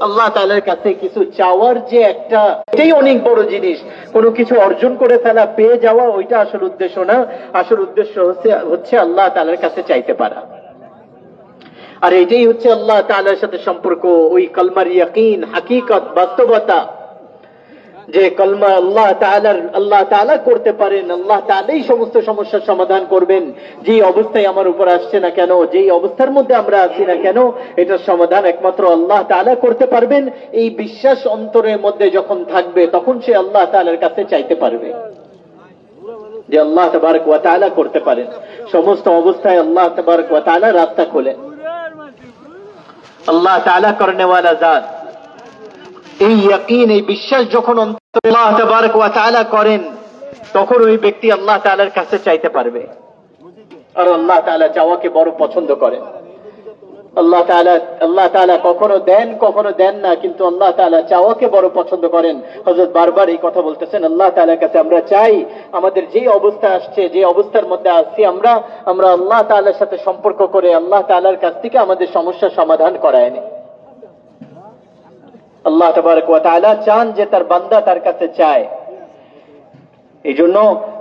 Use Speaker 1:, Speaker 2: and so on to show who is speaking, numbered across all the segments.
Speaker 1: আল্লাহ তালের কাছে কিছু চাওয়ার যে একটা, এটাই অনেক বড় জিনিস। কোনো কিছু অর্জন করে ফেলা, পেয়ে যাওয়া, ওইটা আসল উদ্দেশ্য না। আসল উদ্দেশ্য হচ্ছে হচ্ছে আল্লাহ তালের কাছে চাইতে পারা। আর এটাই হচ্ছে আল্লাহ তালের সাথে সম্পর্ক, ওই কলমার ইয়াকিন, হাকিকত, বাস্তবতা। যে কলমা আল্লাহ তাআলার, আল্লাহ তাআলা করতে পারেন, আল্লাহ তাআলাই সমস্ত সমস্যার সমাধান করবেন। যেই অবস্থায় আমার উপর আসছে না কেন, যেই অবস্থার মধ্যে আমরা আছি না কেন, এটার সমাধান একমাত্র আল্লাহ তাআলা করতে পারবেন। এই বিশ্বাস অন্তরের মধ্যে যখন থাকবে, তখন সে আল্লাহ তাআলার কাছে চাইতে পারবে। যে আল্লাহ তাবারক ওয়া তাআলা করতে পারেন। সমস্ত অবস্থায় আল্লাহ তাবারক ওয়া তাআলা রাস্তা খোলেন। আল্লাহ তাআলা করনে জাত। এই ইয়াকিন, এই বিশ্বাস যখন আল্লাহ করেন, তখন ওই ব্যক্তি আল্লাহ তাআলার কাছে চাইতে পারবে। আর আল্লাহ তাআলা চাওয়াকে বড় পছন্দ করেন। আল্লাহ তাআলা আল্লাহ তাআলা কখনো দেন কখনো দেন না, কিন্তু আল্লাহ তাআলা চাওয়াকে বড় পছন্দ করেন। হযরত বারবার এই কথা বলতেছেন, আল্লাহ তাআলার কাছে আমরা চাই, আমাদের যে অবস্থা আসছে, যে অবস্থার মধ্যে আসছি আমরা আমরা আল্লাহ তাআলার সাথে সম্পর্ক করে আল্লাহ তাআলার কাছ থেকে আমাদের সমস্যার সমাধান করায় নেই। আল্লাহ তাবারক চান যে তার বান্দা তার কাছে চায়। এই জন্য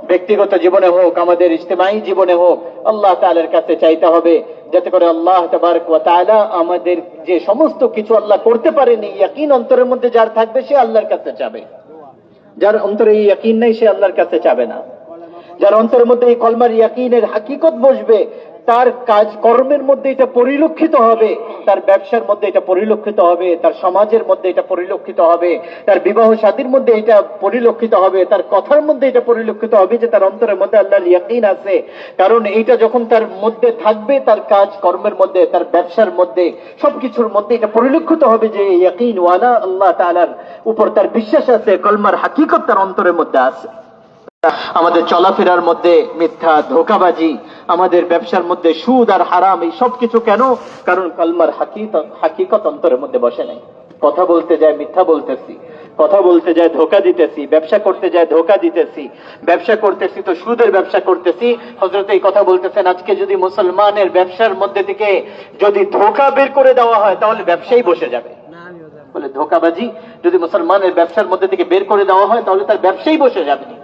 Speaker 1: ব্যক্তিগত জীবনে হোক, আমাদের ইজতেমাই জীবনে হোক, আল্লাহ তাআলার কাছে চাইতে হবে, যাতে করে আল্লাহ ওয়া আমাদের যে সমস্ত কিছু আল্লাহ করতে পারেনি, ইয়াকিন অন্তরের মধ্যে যার থাকবে সে আল্লাহর কাছে চাবে যার অন্তরে এই ইয়াকিন নেই, সে আল্লাহর কাছে চাবে না। যার অন্তরের মধ্যে এই কলমার ইয়াকিনের হাকিকত বসবে তার কাজ কর্মের মধ্যে এটা পরিলক্ষিত হবে, তার ব্যবসার মধ্যে এটা পরিলক্ষিত হবে, তার সমাজের মধ্যে এটা পরিলক্ষিত হবে, তার বিবাহ সাদীর মধ্যে এটা পরিলক্ষিত হবে, তার কথার মধ্যে এটা পরিলক্ষিত হবে যে তার অন্তরের মধ্যে আল্লাহর ইয়াকিন আছে। কারণ এইটা যখন তার মধ্যে থাকবে, তার কাজ কর্মের মধ্যে, তার ব্যবসার মধ্যে, সবকিছুর মধ্যে এটা পরিলক্ষিত হবে যে ইয়াকিন ওয়ালা আল্লাহ তাআলার উপর তার বিশ্বাস আছে, কলমার হাকিকত তার অন্তরের মধ্যে আছে। আমাদের চলাফেরার মধ্যে মিথ্যা ধোকাবাজি আমাদের ব্যবসার মধ্যে সুদ আর হারাম এই সব কিছু কেন? কারণ কালমার হাকিকত হাকিকত অন্তরের মধ্যে বসে নাই। কথা বলতে যায় মিথ্যা বলতেছি। কথা বলতে যায় ধোকা দিতেছি। ব্যবসা করতে যায় ধোকা দিতেছি। ব্যবসা করতেছি তো সুদের ব্যবসা করতেছি। হজরত এই কথা বলতেছেন আজকে যদি মুসলমানের ব্যবসার মধ্যে থেকে যদি ধোকা বের করে দেওয়া হয় তাহলে ব্যবসাই বসে যাবে। বলে ধোকাবাজি যদি মুসলমানের ব্যবসার মধ্যে থেকে বের করে দেওয়া হয় তাহলে তার ব্যবসাই বসে যাবে।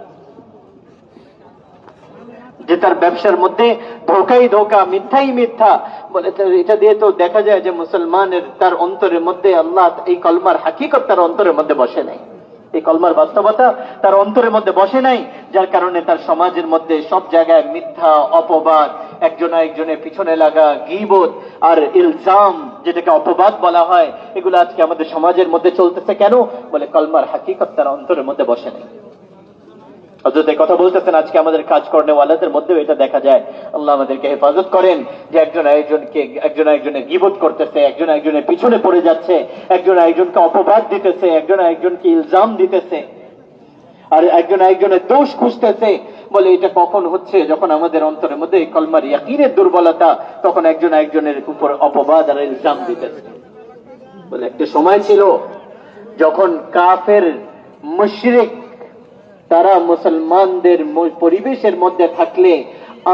Speaker 1: যে তার ব্যবসার মধ্যে ধোকাই ধোকা, মিথ্যাই মিথ্যা, বলে এটা দিয়ে তো দেখা যায় যে মুসলমানের তার অন্তরের মধ্যে আল্লাহ এই কলমার হাকিকত তার অন্তরের মধ্যে বসে নাই। এই কলমার বাস্তবতা তার অন্তরের মধ্যে বসে নাই, যার কারণে তার সমাজের মধ্যে সব জায়গায় মিথ্যা, অপবাদ, একজন একজনের পিছনে লাগা গিবত আর ইলজাম, যেটাকে অপবাদ বলা হয়, এগুলো আজকে আমাদের সমাজের মধ্যে চলতেছে কেন? বলে কলমার হাকিকত তার অন্তরের মধ্যে বসে নাই। হজরত কথা বলতেছেন, আজকে আমাদের কাজ কর্নেওয়ালাদের মধ্যেও এটা দেখা যায়। আল্লাহ আমাদেরকে হেফাজত করেন যে একজন একজনকে একজন একজনের গিবত করতেছে, একজন একজনের পিছনে পড়ে যাচ্ছে, একজন একজনকে অপবাদ দিতেছে, একজন একজনকে ইলজাম দিতেছে, আর একজন একজনের দোষ খুঁজতেছে। বলে এটা কখন হচ্ছে? যখন আমাদের অন্তরের মধ্যে এই কলমার ইয়াকিনের দুর্বলতা, তখন একজন একজনের উপর অপবাদ আর ইলজাম দিতেছে। বলে একটা সময় ছিল যখন কাফের, মুশরিক তারা মুসলমানদের পরিবেশের মধ্যে থাকলে,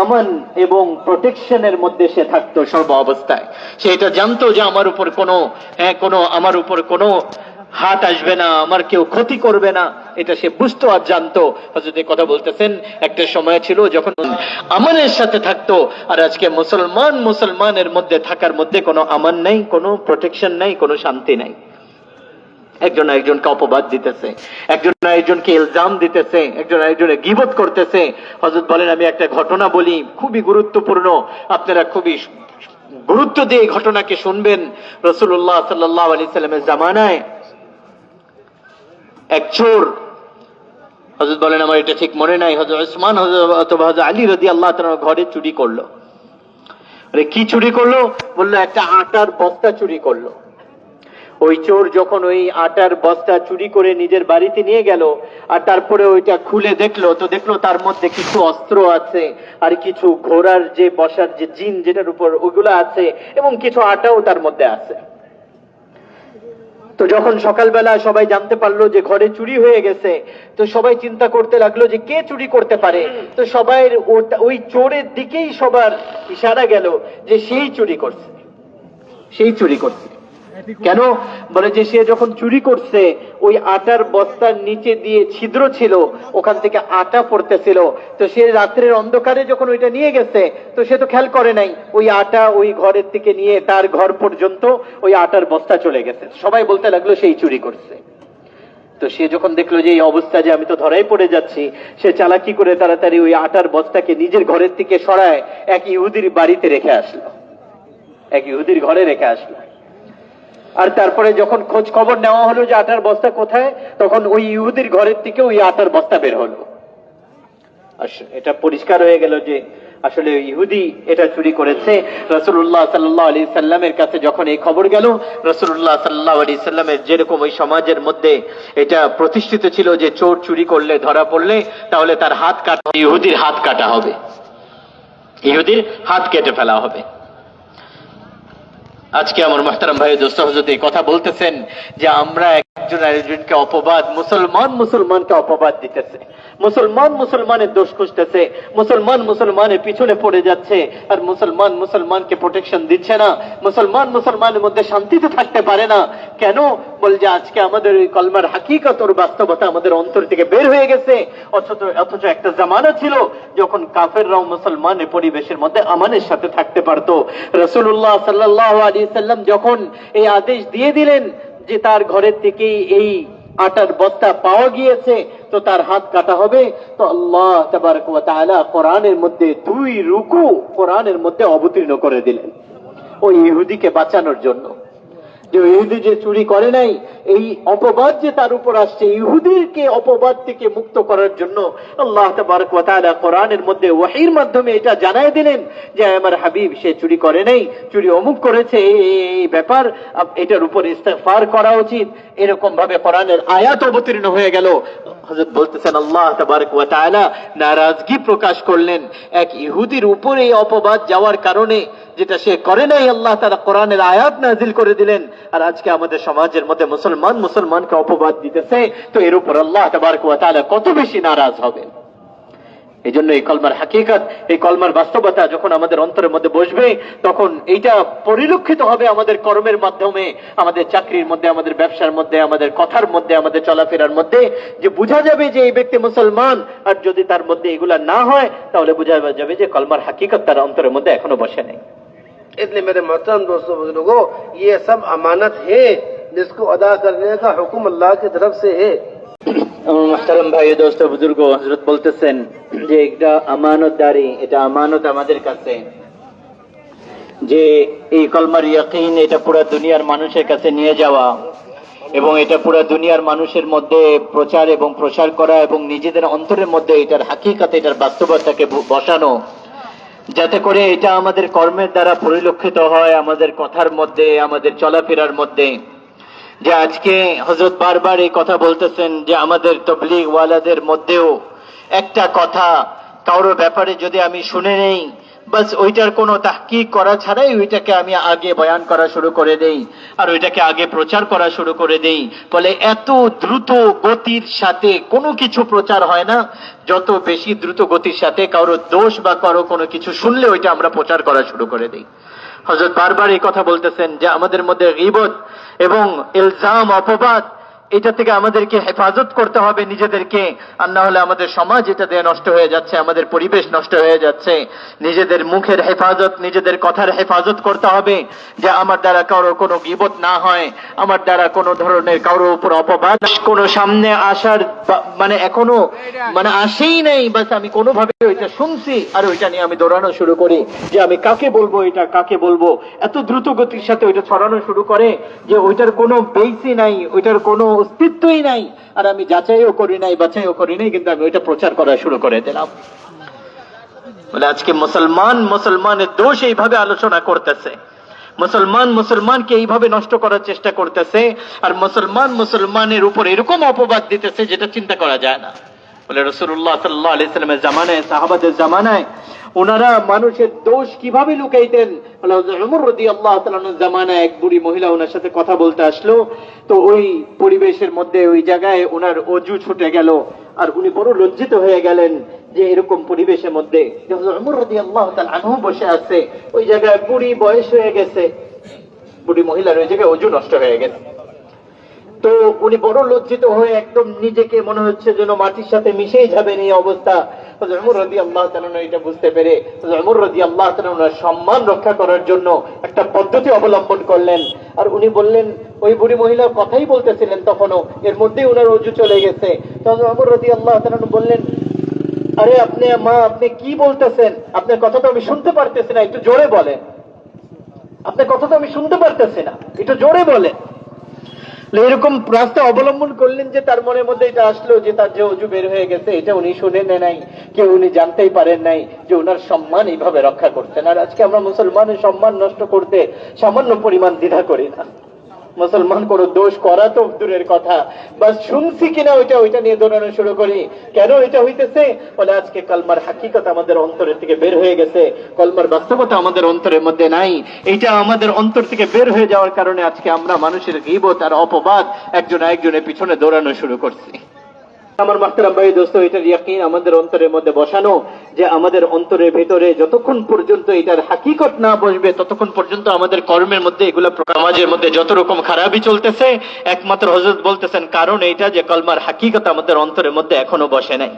Speaker 1: আমান এবং প্রোটেকশনের মধ্যে সে থাকতো সর্ব অবস্থায়। সে এটা জানতো যে আমার উপর কোনো হ্যাঁ কোনো, আমার উপর কোনো হাত আসবে না, আমার কেউ ক্ষতি করবে না, এটা সে বুঝতো আর জানতো। হজরত কথা বলতেছেন, একটা সময় ছিল যখন আমানের সাথে থাকতো, আর আজকে মুসলমান মুসলমানের মধ্যে থাকার মধ্যে কোনো আমান নাই, কোনো প্রোটেকশন নাই, কোনো শান্তি নাই। একজন একজনকে অপবাদ দিতেছে, একজন একজনকে ইলজাম দিতেছে, একজন একজনের গিবত করতেছে। হজরত বলেন, আমি একটা ঘটনা বলি, খুবই গুরুত্বপূর্ণ। আপনারা খুবই গুরুত্ব দিয়ে এই ঘটনাকে শুনবেন। রসুল্লাহ সাল্লাহ আলি সাল্লামের জামানায় এক চোর হজরত বলেন, আমার এটা ঠিক মনে নাই। হজরত ওসমান অথবা হজরত আলী রদি আল্লাহ তাআলার ঘরে চুরি করল। কি চুরি করল? বলল, একটা আটার বস্তা চুরি করল। ওই চোর যখন ওই আটার বস্তা চুরি করে নিজের বাড়িতে নিয়ে গেল, আর তারপরে ওইটা খুলে দেখল, তো দেখল তার মধ্যে কিছু অস্ত্র আছে, আর কিছু ঘোড়ার যে বসার যে জিন যেটার উপর ওইগুলো আছে, এবং কিছু আটাও তার মধ্যে আছে। তো যখন সকালবেলা সবাই জানতে পারল যে ঘরে চুরি হয়ে গেছে, তো সবাই চিন্তা করতে লাগল যে কে চুরি করতে পারে? তো সবাই ওই চোরের দিকেই সবার ইশারা গেল যে সেই চুরি করছে। সেই চুরি করছে। কেন? বলে যে সে যখন চুরি করছে, ওই আটার বস্তার নিচে দিয়ে ছিদ্র ছিল, ওখান থেকে আটা পড়তেছিল। তো সে রাত্রের অন্ধকারে যখন ওইটা নিয়ে গেছে, তো সে তো খেয়াল করে নাই, ওই আটা ওই ঘরের থেকে নিয়ে তার ঘর পর্যন্ত ওই আটার বস্তা চলে গেছে। সবাই বলতে লাগল সেই চুরি করছে। তো সে যখন দেখল যে এই অবস্থা যে আমি তো ধরাই পড়ে যাচ্ছি, সে চালাকি করে তাড়াতাড়ি ওই আটার বস্তাকে নিজের ঘরের থেকে সরায় এক ইহুদির বাড়িতে রেখে আসলো। এক ইহুদির ঘরে রেখে আসলো। আর তারপরে যখন খোঁজ খবর নেওয়া হলো যে আটার বস্তা কোথায়, তখন ওই ইহুদির ঘরের থেকে ওই আটার বস্তা বের হলো। এটা পরিষ্কার হয়ে গেল যে আসলে ইহুদি এটা চুরি করেছে। রসুল্লাহ সাল্লাহ আলি সাল্লামের কাছে যখন এই খবর গেল রসুল্লাহ সাল্লাহ আলি সাল্লামের যেরকম ওই সমাজের মধ্যে এটা প্রতিষ্ঠিত ছিল যে চোর চুরি করলে ধরা পড়লে, তাহলে তার হাত কাটা ইহুদির হাত কাটা হবে। ইহুদির হাত কেটে ফেলা হবে। আজকে আমার মাহতারাম ভাই দোস্ত হজরত কথা বলতেছেন যে আমরা একজন আরেকজনকে অপবাদ, মুসলমান মুসলমানকে অপবাদ দিতেছে। মুসলমান মুসলমানের দোষ খুঁজতেছে, মুসলমান মুসলমানের পিছনে পড়ে যাচ্ছে, আর মুসলমান মুসলমানকে প্রোটেকশন দিচ্ছে না। মুসলমান মুসলমানের মধ্যে শান্তিতে থাকতে পারে না। কেন? বল যে আজকে আমাদের ওই কলমার হাকিকত, ওর বাস্তবতা আমাদের অন্তর থেকে বের হয়ে গেছে। অথচ অথচ একটা জামানা ছিল যখন কাফেররাও মুসলমানের পরিবেশের মধ্যে আমানের সাথে থাকতে পারতো। রসুল্লাহ সাল্লাহ আলী সাল্লাম যখন এই আদেশ দিয়ে দিলেন যে তার ঘরের থেকেই এই আটার বস্তা পাওয়া গিয়েছে, তো তার হাত কাটা হবে। তো আল্লাহ কোরআনের মধ্যে দুই রুকু কোরআনের মধ্যে অবতীর্ণ করে দিলেন। ওই ইহুদিকে বাঁচানোর জন্য। যে ইহুদি যে চুরি করে নাই, এই অপবাদ যে তার উপর আসছে ইহুদিরকে অপবাদ থেকে মুক্ত করার জন্য আল্লাহ তাবারক ওয়া কোরআনের মধ্যে ওয়াহির মাধ্যমে এটা জানায় দিলেন যে আমার হাবিব, সে চুরি করে নাই, চুরি অমুক করেছে, এই ব্যাপার এটার উপর ইস্তেগফার করা উচিত। এরকম ভাবে কোরআনের আয়াত অবতীর্ণ হয়ে গেল। হযরত বলতেছেন, আল্লাহ তাবারক ওয়া তাআলা নারাজগি প্রকাশ করলেন। এক ইহুদির উপরে এই অপবাদ যাওয়ার কারণে যেটা সে করে নাই, আল্লাহ তারা কোরআনের আয়াত নাজিল করে দিলেন। আর আজকে আমাদের সমাজের মধ্যে মুসলমান মুসলমানকে অপবাদ দিতেছে, তো এর উপর আল্লাহ তাআলা কত বেশি নারাজ হবেন এই জন্য এই কলমার হাকিকত, এই কলমার বাস্তবতা যখন আমাদের অন্তরের মধ্যে বসবে, তখন এইটা পরিলক্ষিত হবে আমাদের কর্মের মাধ্যমে, আমাদের চাকরির মধ্যে, আমাদের ব্যবসার মধ্যে, আমাদের কথার মধ্যে, আমাদের চলাফেরার মধ্যে, যে বোঝা যাবে যে এই ব্যক্তি মুসলমান, আর যদি তার মধ্যে এগুলা না হয়, তাহলে বোঝা যাবে যে কলমার হাকিকত তার অন্তরের মধ্যে এখনও বসে নেই।
Speaker 2: इसलिए मेरे मोहतरम दोस्तों बुजुर्गो ये सब अमानत है जिसको अदा करने का हुक्म अल्लाह की तरफ से है
Speaker 1: আমার মাহতারাম ভাই দোস্ত বুজুর্গ হজরত বলতেছেন যে এটা আমানতদারি এটা আমানত আমাদের কাছে যে এই কলমার ইয়াকিন এটা পুরো দুনিয়ার মানুষের কাছে নিয়ে যাওয়া এবং এটা পুরো দুনিয়ার মানুষের মধ্যে প্রচার এবং প্রসার করা এবং নিজেদের অন্তরের মধ্যে এটার হাকিকাত এটার বাস্তবতাকে ব- বসানো যাতে করে এটা আমাদের কর্মের দ্বারা পরিলক্ষিত হয়, আমাদের কথার মধ্যে, আমাদের চলাফেরার মধ্যে। যে আজকে হজরত বারবার এই কথা বলতেছেন যে আমাদের তবলিগ ওয়ালাদের মধ্যেও একটা কথা কারোর ব্যাপারে যদি আমি শুনে নেই বাস ওইটার কোনো তাহকিক করা ছাড়াই ওইটাকে আমি আগে বয়ান করা শুরু করে দেই, আর ওইটাকে আগে প্রচার করা শুরু করে দেই। ফলে এত দ্রুত গতির সাথে কোনো কিছু প্রচার হয় না, যত বেশি দ্রুত গতির সাথে কারও দোষ বা কারও কোনো কিছু শুনলে ওইটা আমরা প্রচার করা শুরু করে দিই। হজরত বারবার এই কথা বলতেছেন যে আমাদের মধ্যে গিবত এবং ইলজাম, অপবাদ এটা থেকে আমাদেরকে হেফাজত করতে হবে নিজেদেরকে। আর না হলে আমাদের সমাজ এটা দিয়ে নষ্ট হয়ে যাচ্ছে, আমাদের পরিবেশ নষ্ট হয়ে যাচ্ছে। নিজেদের মুখের হেফাজত, নিজেদের কথার হেফাজত করতে হবে যে আমার দ্বারা কারও কোনো গিবত না হয়, আমার দ্বারা কোনো ধরনের কারোর উপর অপবাদ কোনো সামনে আসার মানে এখনও মানে আসেই নাই, বাস আমি কোনোভাবে ওইটা শুনছি আর ওইটা নিয়ে আমি দৌড়ানো শুরু করি যে আমি কাকে বলব, এটা কাকে বলব। এত দ্রুত গতির সাথে ওইটা ছড়ানো শুরু করে যে ওইটার কোনো বেসই নাই, ওইটার কোনো অস্তিত্বই নাই। আর আমি যাচাইও করি নাই, বাছাইও করি নাই, কিন্তু আমি ওইটা প্রচার করা শুরু করে দিলাম। বলে আজকে মুসলমান মুসলমানের দোষ এইভাবে আলোচনা করতেছে। মুসলমান মুসলমানকে এইভাবে নষ্ট করার চেষ্টা করতেছে, আর মুসলমান মুসলমানের উপর এরকম অপবাদ দিতেছে যেটা চিন্তা করা যায় না। বলে রসুল্লাহ সাল্লাহ আলি সাল্লামের জামানায়, সাহাবাদের জামানায় ওনারা মানুষের দোষ কীভাবে লুকাইতেন? জামানায় এক বুড়ি মহিলা ওনার সাথে কথা বলতে আসলো। তো ওই পরিবেশের মধ্যে, ওই জায়গায় ওনার অজু ছুটে গেল আর উনি বড় লজ্জিত হয়ে গেলেন যে এরকম পরিবেশের মধ্যে। আনহু বসে আছে। ওই জায়গায় বুড়ি বয়স হয়ে গেছে। বুড়ি মহিলার ওই জায়গায় অজু নষ্ট হয়ে গেছে। তো উনি বড় লজ্জিত হয়ে একদম নিজেকে মনে হচ্ছে যেন মাটির সাথে মিশেই যাবেন এই অবস্থা। এটা বুঝতে পেরে সম্মান রক্ষা করার জন্য একটা পদ্ধতি অবলম্বন করলেন। আর উনি বললেন, ওই বুড়ি মহিলার কথাই বলতেছিলেন তখনও, এর মধ্যেই ওনার অজু চলে গেছে। তখন অমর রদি আল্লাহ বললেন, আরে আপনি, মা, আপনি কি বলতেছেন? আপনার কথা তো আমি শুনতে পারতেছি না, একটু জোরে বলেন। আপনার কথা তো আমি শুনতে পারতেছি না, একটু জোরে বলেন। এরকম রাস্তা অবলম্বন করলেন যে তার মনের মধ্যে এটা আসলো যে তার যে অজু বের হয়ে গেছে, এটা উনি শুনে নেয় নাই, কেউ উনি জানতেই পারেন নাই যে ওনার সম্মান এইভাবে রক্ষা করতেন আর আজকে আমরা মুসলমানের সম্মান নষ্ট করতে সামান্য পরিমাণ দ্বিধা করি না। মুসলমান কোন দোষ করা তো দূরের কথা। বা শুনছি কিনা ওইটা ওইটা নিয়ে দৌড়ানো শুরু করি। কেন এটা হইতেছে? বলে আজকে কলমার হাকিকত আমাদের অন্তরের থেকে বের হয়ে গেছে। কলমার বাস্তবতা আমাদের অন্তরের মধ্যে নাই। এটা আমাদের অন্তর থেকে বের হয়ে যাওয়ার কারণে আজকে আমরা মানুষের গিবত আর অপবাদ একজন একজনের পিছনে দৌড়ানো শুরু করছি। আমার মাস্টার ভাই, দোস্ত এটার ইয়াকিন আমাদের অন্তরের মধ্যে বসানো যে আমাদের অন্তরের ভেতরে যতক্ষণ পর্যন্ত এটার হাকিকত না বসবে, ততক্ষণ পর্যন্ত আমাদের কর্মের মধ্যে এগুলো সমাজের মধ্যে যত রকম খারাপই চলতেছে, একমাত্র হজরত বলতেছেন কারণ এটা যে কলমার হাকিকত আমাদের অন্তরের মধ্যে এখনও বসে নাই।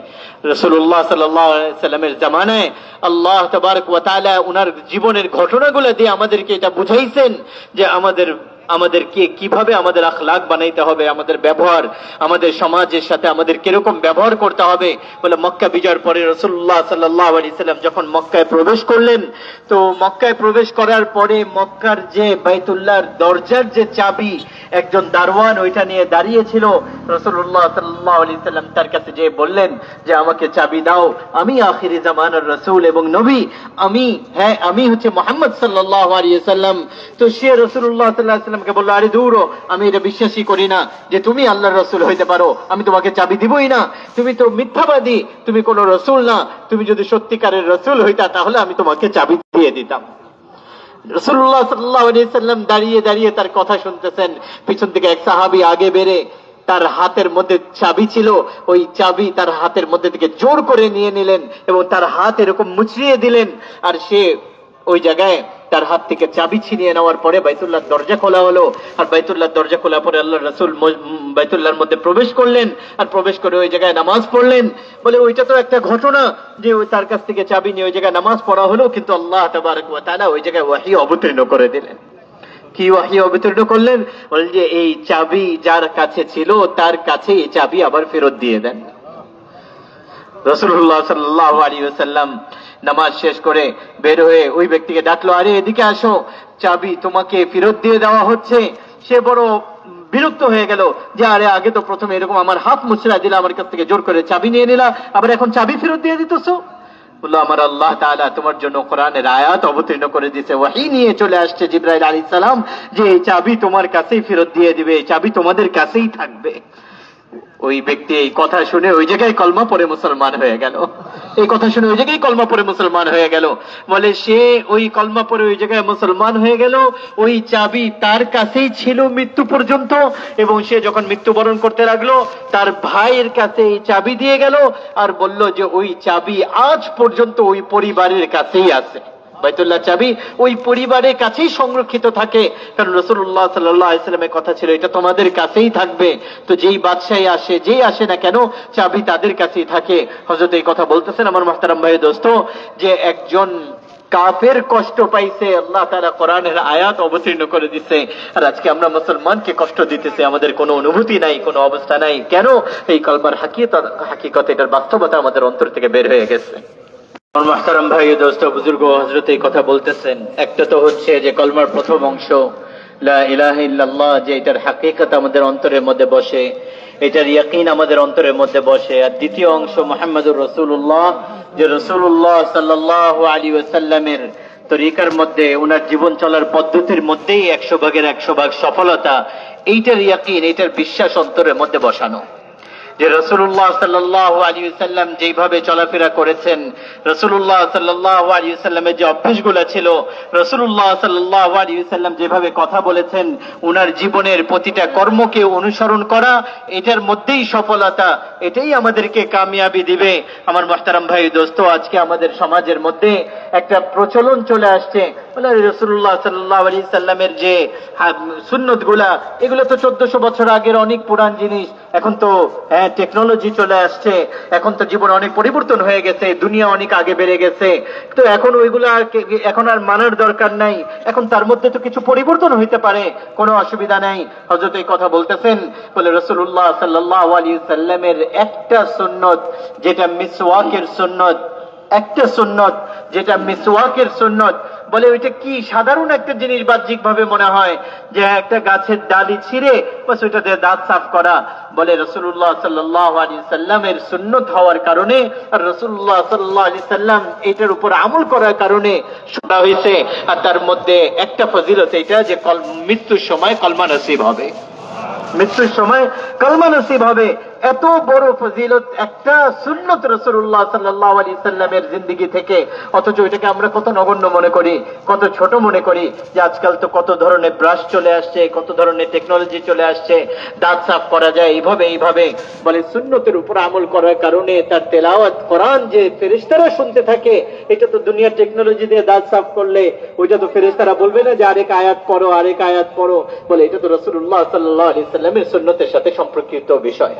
Speaker 1: রসুল্লাহ সাল্লামের জামানায় আল্লাহ তবারক ওয়া তাআলা উনার জীবনের ঘটনাগুলো দিয়ে আমাদেরকে এটা বুঝাইছেন যে আমাদের আমাদেরকে কীভাবে আমাদের আখলাক বানাইতে হবে, আমাদের ব্যবহার, আমাদের সমাজের সাথে আমাদের কীরকম ব্যবহার করতে হবে বলে মক্কা বিজয়ের পরে রসুল্লাহ সাল্লাহ আলি সাল্লাম যখন মক্কায় প্রবেশ করলেন, তো মক্কায় প্রবেশ করার পরে মক্কার যে বাইতুল্লাহর দরজার যে চাবি, একজন দারওয়ান ওইটা নিয়ে দাঁড়িয়েছিল রসুল্লাহ সাল্লাহ আলি সাল্লাম তার কাছে যে বললেন যে, আমাকে চাবি দাও, আমি আখিরি জামানার রসুল এবং নবী, আমি হ্যাঁ আমি হচ্ছে মোহাম্মদ সাল্লাহ আলিয়া সাল্লাম। তো সে রসুল্লাহ সাল্লাহ সাল্লামকে বলল, আরে দূর আমি এটা বিশ্বাসই করি না যে তুমি আল্লাহর রসুল হইতে পারো। আমি তোমাকে চাবি দিবই না। তুমি তো মিথ্যাবাদী, তুমি কোনো রসুল না। তুমি যদি সত্যিকারের রসুল হইতা, তাহলে আমি তোমাকে চাবি দিয়ে দিতাম। রসুল্লাহ সাল্লাহ সাল্লাম দাঁড়িয়ে দাঁড়িয়ে তার কথা শুনতেছেন। পিছন থেকে এক সাহাবি আগে বেড়ে তার হাতের মধ্যে চাবি ছিল। ওই চাবি তার হাতের মধ্যে থেকে জোর করে নিয়ে নিলেন এবং তার হাত এরকম মুচড়িয়ে দিলেন। আর সে ওই জায়গায় তার হাত থেকে চাবি ছিনিয়ে নেওয়ার পরে বাইতুল্লাহ দরজা খোলা হলো। আর বাইতুল্লাহ দরজা খোলা পরে আল্লাহ রসুল বাইতুল্লাহর মধ্যে প্রবেশ করলেন আর প্রবেশ করে ওই জায়গায় নামাজ পড়লেন। বলে, ওইটা তো একটা ঘটনা যে ওই তার কাছ থেকে চাবি নিয়ে ওই জায়গায় নামাজ পড়া হলো, কিন্তু আল্লাহ তাবারক ওয়া তাআলা ওই জায়গায় ওয়াহি অবতীর্ণ করে দিলেন। কি ওয়াহি অবতীর্ণ করলেন? বলেন যে, এই চাবি যার কাছে ছিল, তার কাছে এই চাবি আবার ফেরত দিয়ে দেন। রসুল্লাহ সাল্লাহ আলী সাল্লাম নামাজ শেষ করে বের হয়ে ওই ব্যক্তিকে ডাকলো, আরে, এদিকে আসো। চাবি তোমাকে ফেরত দিয়ে দেওয়া হচ্ছে। সে বড় বিরক্ত হয়ে গেল যে, আরে, আগে তো প্রথমে এরকম আমার হাত মুচড়া দিলে আমার কাছ থেকে জোর করে চাবি নিয়ে নিলা, আবার এখন চাবি ফেরত দিয়ে দিতেছো? বলল, আমার আল্লাহ তাআলা তোমার জন্য কোরআনের আয়াত অবতীর্ণ করে দিয়েছে। ওয়াহি নিয়ে চলে আসছে জিব্রাইল আলী সালাম যে, এই চাবি তোমার কাছেই ফেরত দিয়ে দিবে চাবি তোমাদের কাছেই থাকবে। ওই ব্যক্তি এই কথা শুনে ওই জায়গায় কলমা পরে মুসলমান হয়ে গেল। এই কথা শুনে ওই জায়গায় কলমা পরে মুসলমান হয়ে গেল। বলে, সে ওই কলমা পরে ওই জায়গায় মুসলমান হয়ে গেল। ওই চাবি তার কাছেই ছিল মৃত্যু পর্যন্ত এবং সে যখন মৃত্যুবরণ করতে লাগল, তার ভাইয়ের কাছে এই চাবি দিয়ে গেল আর বলল যে, ওই চাবি আজ পর্যন্ত ওই পরিবারের কাছেই আছে। বাইতুল্লাহ চাবি ওই পরিবারের কাছেই সংরক্ষিত থাকে। কারণ রসুল্লাহ সাল্লামের কথা ছিল, এটা তোমাদের কাছেই থাকবে। তো যেই বাদশাহী আসে, যেই আসে না কেন, চাবি তাদের কাছেই থাকে। হজরত এই কথা বলতেছেন আমার মাহতারাম ভাই দোস্ত, যে একজন কাফের কষ্ট পাইছে, আল্লাহ তারা কোরআনের আয়াত অবতীর্ণ করে দিছে। আর আজকে আমরা মুসলমানকে কষ্ট দিতেছে, আমাদের কোনো অনুভূতি নাই, কোনো অবস্থা নাই। কেন? এই কলমার হাকিকত হাকিকত এটার বাস্তবতা আমাদের অন্তর থেকে বের হয়ে গেছে। ভাই দোস্ত, বুজুর্গ হজরত এই কথা বলতেছেন। একটা তো হচ্ছে যে কলমার প্রথম অংশ যে এটার হাকিকত আমাদের অন্তরের মধ্যে বসে, এটার ইয়াকিন আমাদের অন্তরের মধ্যে বসে। আর দ্বিতীয় অংশ মোহাম্মদুর রসুল্লাহ যে রসুল্লাহ সাল্লাহ আলী ওয়াসাল্লামের তরিকার মধ্যে ওনার জীবন চলার পদ্ধতির মধ্যেই একশো ভাগের একশো ভাগ সফলতা, এইটার ইয়াকিন, এইটার বিশ্বাস অন্তরের মধ্যে বসানো। যে রসুল্লাহ সাল্লাহ আলী সাল্লাম যেইভাবে চলাফেরা করেছেন রসুল্লাহ সাল্লাহ আলী সাল্লামের যে অভ্যেসগুলো ছিল রসুল্লাহ সাল্লাহ আলী সাল্লাম যেভাবে কথা বলেছেন, উনার জীবনের প্রতিটা কর্মকে অনুসরণ করা, এটার মধ্যেই সফলতা, এটাই আমাদেরকে কামিয়াবি দিবে। আমার মোহতারাম ভাই, দোস্ত, আজকে আমাদের সমাজের মধ্যে একটা প্রচলন চলে আসছে। রসুল্লাহ সাল্লাহ আলী সাল্লামের যে সুন্নতগুলা এগুলো তো চোদ্দশো বছর আগের অনেক পুরান জিনিস। এখন তো হ্যাঁ টেকনোলজি চলে আসছে। এখন তো জীবন অনেক পরিবর্তন হয়ে গেছে, দুনিয়া অনেক আগে বেড়ে গেছে। তো এখন ওইগুলো আর এখন আর মানার দরকার নাই। এখন তার মধ্যে তো কিছু পরিবর্তন হইতে পারে, কোনো অসুবিধা নাই। হজরত এই কথা বলতেছেন, বলে রসুল্লাহ সাল্লাহ আলী সাল্লামের একটা সুন্নত, যেটা মিসওয়াকের সুন্নত, একটা সুন্নত, যেটা মিসওয়াকের সুন্নত বলে ওইটা কি? সাধারণ একটা জিনিস বাহ্যিক ভাবে মনে হয় যে একটা গাছের ডালি ছিঁড়ে বাস ওইটা দিয়ে দাঁত সাফ করা। বলে রসুল্লাহ সাল্লাহ আলী সাল্লামের সুন্নত হওয়ার কারণে আর রসুল্লাহ সাল্লাহ আলী সাল্লাম এটার উপর আমল করার কারণে শোনা হয়েছে। আর তার মধ্যে একটা ফজিলত এটা যে মৃত্যুর সময় কলমা নসিব হবে। মৃত্যুর সময় কলমা নসিব হবে। এত বড় ফজিলত একটা সুন্নত রসুল্লাহ সাল্লাহ আলী সাল্লামের জিন্দিগি থেকে, অথচ এটাকে আমরা কত নগণ্য মনে করি, কত ছোট মনে করি যে আজকাল তো কত ধরনের ব্রাশ চলে আসছে, কত ধরনের টেকনোলজি চলে আসছে, দাঁত সাফ করা যায় এইভাবে এইভাবে। বলে সুন্নতের উপর আমল করার কারণে তার তেলাওয়াত কোরআন যে ফেরিস্তারা শুনতে থাকে, এটা তো দুনিয়ার টেকনোলজি দিয়ে দাঁত সাফ করলে, ওইটা তো ফেরিস্তারা বলবে না যে আরেক আয়াত পড়ো, আরেক আয়াত পড়ো। বলে এটা তো রসুল্লাহ সাল্লাহ আলি সাল্লামের সুন্নতের সাথে সম্পর্কিত বিষয়।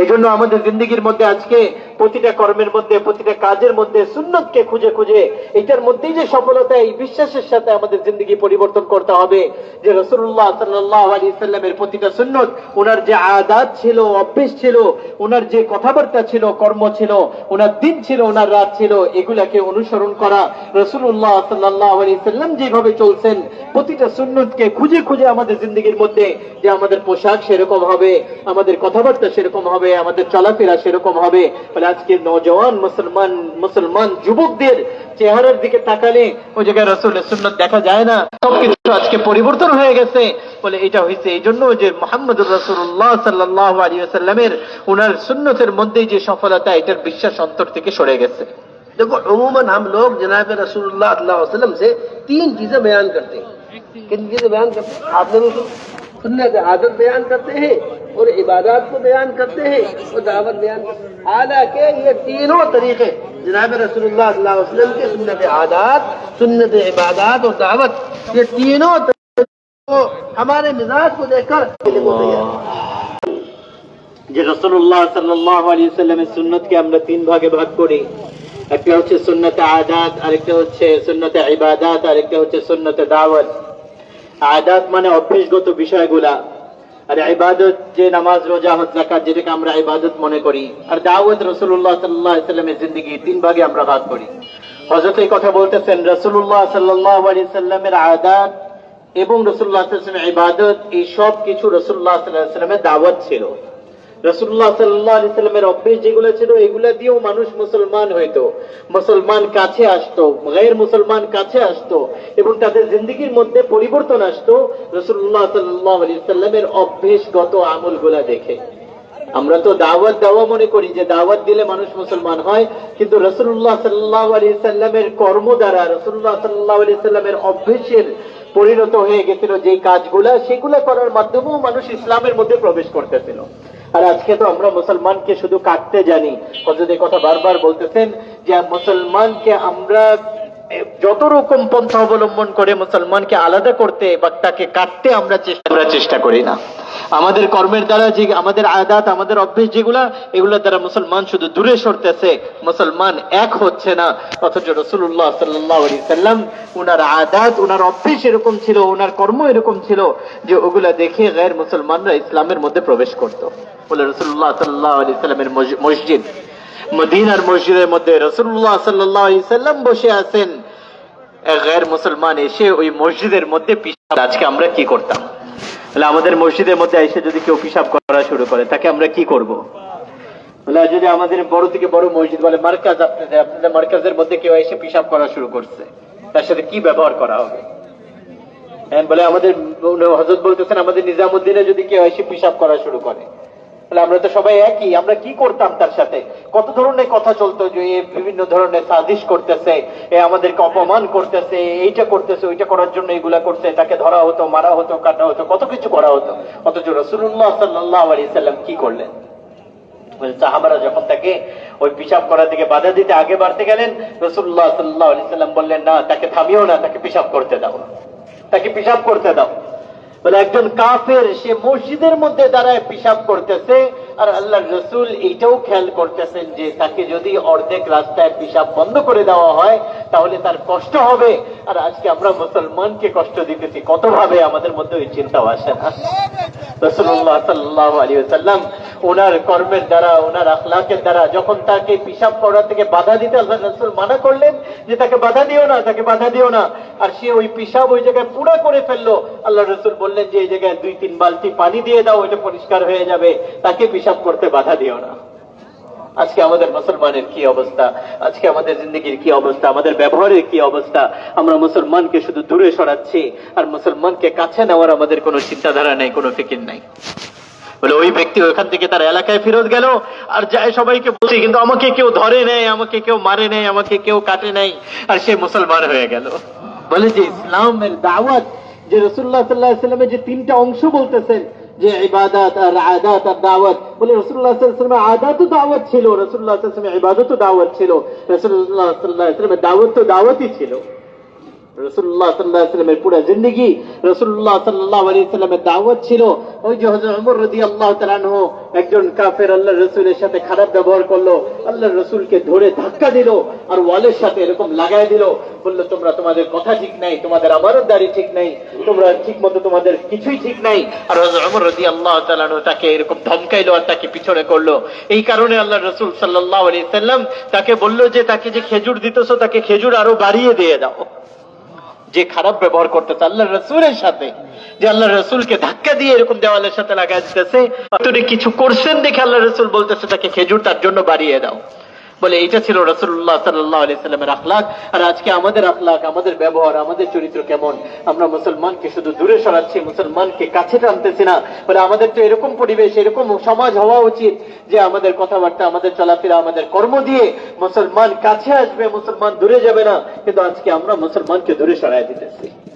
Speaker 1: এই জন্য আমাদের জিন্দগির মধ্যে আজকে প্রতিটা কর্মের মধ্যে, প্রতিটা কাজের মধ্যে সুন্নতকে খুঁজে খুঁজে এটার মধ্যেই যে সফলতা, এই বিশ্বাসের সাথে আমাদের জিন্দগি পরিবর্তন করতে হবে। যে রসুল্লাহ সাল্লাহ আলী সাল্লামের প্রতিটা সুন্নত, ওনার যে আদাত ছিল, অভ্যেস ছিল, ওনার যে কথাবার্তা ছিল, কর্ম ছিল, ওনার দিন ছিল, ওনার রাত ছিল, এগুলাকে অনুসরণ করা। রসুল্লাহ সাল্লাহ আলী সাল্লাম যেভাবে চলছেন, প্রতিটা সুন্নতকে খুঁজে খুঁজে আমাদের জিন্দগির মধ্যে যে আমাদের পোশাক সেরকম হবে, আমাদের কথাবার্তা সেরকম হবে আমাদের চলাফেরা সেরকম হবে বলে আজকে নজওয়ান মুসলমান মুসলমান যুবকদের চেহারার দিকে তাকালে ওই জায়গায় রসুলের সুন্নত দেখা যায় না সবকিছু আজকে পরিবর্তন হয়ে গেছে বলে এটা হয়েছে এই জন্য যে মোহাম্মদ রসুল্লাহ সাল্লাহ আলী সাল্লামের উনার সুন্নতের মধ্যেই যে সফলতা এটার বিশ্বাস অন্তর থেকে সরে গেছে
Speaker 2: देखो अमूमन हम लोग जनाब रसूलुल्लाह सल्लल्लाहु अलैहि वसल्लम से तीन चीजें बयान करते हैं किन चीजें बयान करते हैं आपने سنت عادت بیان کرتے ہیں اور عبادات کو بیان کرتے ہیں اور دعوت بیان کرتے ہیں۔ حالانکہ یہ تینوں طریقے جناب رسول اللہ صلی اللہ علیہ وسلم کی سنت عادات، سنت عبادات اور دعوت، یہ تینوں طریقے ہمارے مزاج کو دیکھ کر
Speaker 1: যে রসুল্লাহ সাল্লাহ আলী সাল্লামের সুন্নতকে আমরা তিন ভাগে ভাগ করি একটা হচ্ছে সুন্নতে আদাত سنت হচ্ছে সুন্নতে ইবাদাত আরেকটা ہوچے سنت دعوت۔ আদাত মানে অভ্যেসগত বিষয়গুলা। আর ইবাদত যে নামাজ, রোজা হজ যেটাকে আমরা ইবাদত মনে করি। আর দাওয়াত রসুল্লাহ সাল্লাহ সাল্লামের জিন্দগি, তিন ভাগে আমরা ভাগ করি। হজরত এই কথা বলতেছেন রসুল্লাহ সাল্লাহ আলী সাল্লামের আদাত এবং রসুল্লাহ ইবাদত, এই সব কিছু রসুল্লাহ সাল্লাহ সাল্লামের দাওয়াত ছিল। রসুল্লাহ সাল্লাহ আলি সাল্লামের অভ্যেস যেগুলো ছিল, এগুলা দিয়েও মানুষ মুসলমান হইতো। মুসলমান কাছে মুসলমান কাছে এবং তাদের মধ্যে পরিবর্তন আসতো। রসুল্লাহ সাল্লাহ আলি সাল্লামের অভ্যেসগত আমলগুলা দেখে। আমরা তো দাওয়াত দেওয়া মনে করি যে দাওয়াত দিলে মানুষ মুসলমান হয়, কিন্তু রসুল্লাহ সাল্লাহ আলি সাল্লামের কর্ম দ্বারা রসুল্লাহ সাল্লাহ আলি সাল্লামের অভ্যেসের পরিণত হয়ে গেছিল যে কাজগুলা, সেগুলা করার মাধ্যমেও মানুষ ইসলামের মধ্যে প্রবেশ করতেছিল। আর আজকে তো আমরা মুসলমানকে শুধু কাটতে জানি। হজরত কথা বারবার বলতেছেন যে, মুসলমানকে আমরা যত রকম পন্থা অবলম্বন করে মুসলমানকে আলাদা করতে বা তাকে কাটতে আমরা চেষ্টা আমরা চেষ্টা করি না। আমাদের কর্মের দ্বারা যে আমাদের আদাত আমাদের অভ্যেস যেগুলা এগুলোর দ্বারা মুসলমান শুধু দূরে সরতেছে মুসলমান এক হচ্ছে না। অথচ রসুল্লাহ সাল্লাহ সাল্লাম উনার আদাত উনার অভ্যেস এরকম ছিল উনার কর্ম এরকম ছিল যে ওগুলা দেখে গায়ের মুসলমানরা ইসলামের মধ্যে প্রবেশ করত। বলে রসুল্লাহ সাল্লাহ আলি সাল্লামের মসজিদ মদিনার মসজিদের মধ্যে রসুল্লাহ সাল্লাহ সাল্লাম বসে আছেন। গায়ের মুসলমান এসে ওই মসজিদের মধ্যে পিসাব আজকে আমরা কি করতাম? তাহলে আমাদের মসজিদের মধ্যে এসে যদি কেউ পিসাব করা শুরু করে, তাকে আমরা কি করব? যদি আমাদের বড় থেকে বড় মসজিদ বলে মার্কাজ আপনাদের আপনাদের মার্কাজের মধ্যে কেউ এসে পিসাব করা শুরু করছে, তার সাথে কি ব্যবহার করা হবে? হ্যাঁ বলে আমাদের হজরত বলতেছেন, আমাদের নিজামুদ্দিনে যদি কেউ এসে পিসাব করা শুরু করে বলে আমরা তো সবাই একই, আমরা কি করতাম তার সাথে? কত ধরনের কথা চলতো যে বিভিন্ন ধরনের সাজিশ করতেছে, এ আমাদেরকে অপমান করতেছে, এইটা করতেছে, ওইটা করার জন্য এগুলা করছে, তাকে ধরা হতো, মারা হতো, কাটা হতো, কত কিছু করা হতো। অথচ রসুল্লাহ সাল্লাহ আলী সাল্লাম কি করলেন? সাহাবারা যখন তাকে ওই পিসাব করা থেকে বাধা দিতে আগে বাড়তে গেলেন রসুল্লাহ সাল্লাহ আলি সাল্লাম বললেন, না, তাকে থামিও না, তাকে পিসাব করতে দাও। তাকে পিসাব করতে দাও। বলে একজন কাফের সে মসজিদের মধ্যে দাঁড়ায় পিসাব করতেছে আর আল্লাহ রসুল এইটাও খেয়াল করতেছেন যে তাকে যদি অর্ধেক রাস্তায় পিসাব বন্ধ করে দেওয়া হয়, তাহলে তার কষ্ট হবে। আর আজকে আমরা মুসলমানকে কষ্ট দিতেছি কত ভাবে আমাদের মধ্যে ওই চিন্তাও আসে না। রসুল্লাহ সাল্লাহ আলী সাল্লাম ওনার কর্মের দ্বারা, ওনার আখলাকের দ্বারা যখন তাকে পিসাব করা থেকে বাধা দিতে আল্লাহ রসুল মানা করলেন যে তাকে বাধা দিও না, তাকে বাধা দিও না। আর সে ওই পিসাব ওই জায়গায় পুরা করে ফেলল। আল্লাহ রসুল বললেন যে এই জায়গায় দুই তিন বালতি পানি দিয়ে দাও, এটা পরিষ্কার হয়ে যাবে। তাকে পিসাব করতে বাধা দিও না। আজকে আমাদের মুসলমানের কি অবস্থা? আজকে আমাদের জিন্দগির কি অবস্থা? আমাদের ব্যবহারের কি অবস্থা? আমরা মুসলমানকে শুধু দূরে সরাচ্ছি, আর মুসলমানকে কাছে নেওয়ার আমাদের কোনো চিন্তাধারা নেই, কোনো ফিকির নাই। বলে ওই ব্যক্তি ওখান থেকে তার এলাকায় ফেরত গেল, আর যায় সবাইকে বলছে, কিন্তু আমাকে কেউ ধরে নেয়, আমাকে কেউ মারে নেয়, আমাকে কেউ কাটে নাই আর সে মুসলমান হয়ে গেল। বলে যে ইসলামের দাওয়াত, যে রসুল্লাহ সাল্লাহ সাল্লামের যে তিনটা অংশ বলতেছেন যে ইবাদত আর আদাত আর দাওয়াত। বলে রসুল্লাহ সাল্লামের তো দাওয়াত ছিল রসুল্লাহ সাল্লামের তো দাওয়াত ছিল রসুল্লাহ সাল্লাহ দাওয়াত তো দাওয়াতই ছিল। ঠিক মতো তোমাদের কিছুই ঠিক নাই। আর তাকে এরকম ধমকাইলো আর তাকে পিছনে করল। এই কারণে আল্লাহ রসুল সাল্লাহ আলী সাল্লাম তাকে বলল যে, তাকে যে খেজুর দিতেছো, তাকে খেজুর আরও বাড়িয়ে দিয়ে দাও। যে খারাপ ব্যবহার করতেছে আল্লাহ রসুলের সাথে। যে আল্লাহ রসুলকে ধাক্কা দিয়ে এরকম দেওয়ালের সাথে লাগাই দিতেছে তিনি কিছু করছেন দেখে আল্লাহ রসুল বলতেছে, তাকে খেজুর তার জন্য বাড়িয়ে দাও। বলে এইটা ছিল রসুল্লাহ সাল্লাহ আলি সাল্লামের আখলাক। আর আজকে আমাদের আখলাক, আমাদের ব্যবহার, আমাদের চরিত্র কেমন? আমরা মুসলমানকে শুধু দূরে সরাচ্ছি, মুসলমানকে কাছে টানতেছি না। বলে, আমাদের তো এরকম পরিবেশ, এরকম সমাজ হওয়া উচিত যে আমাদের কথাবার্তা, আমাদের চলাফেরা, আমাদের কর্ম দিয়ে মুসলমান কাছে আসবে, মুসলমান দূরে যাবে না। কিন্তু আজকে আমরা মুসলমানকে দূরে সরাই দিতেছি।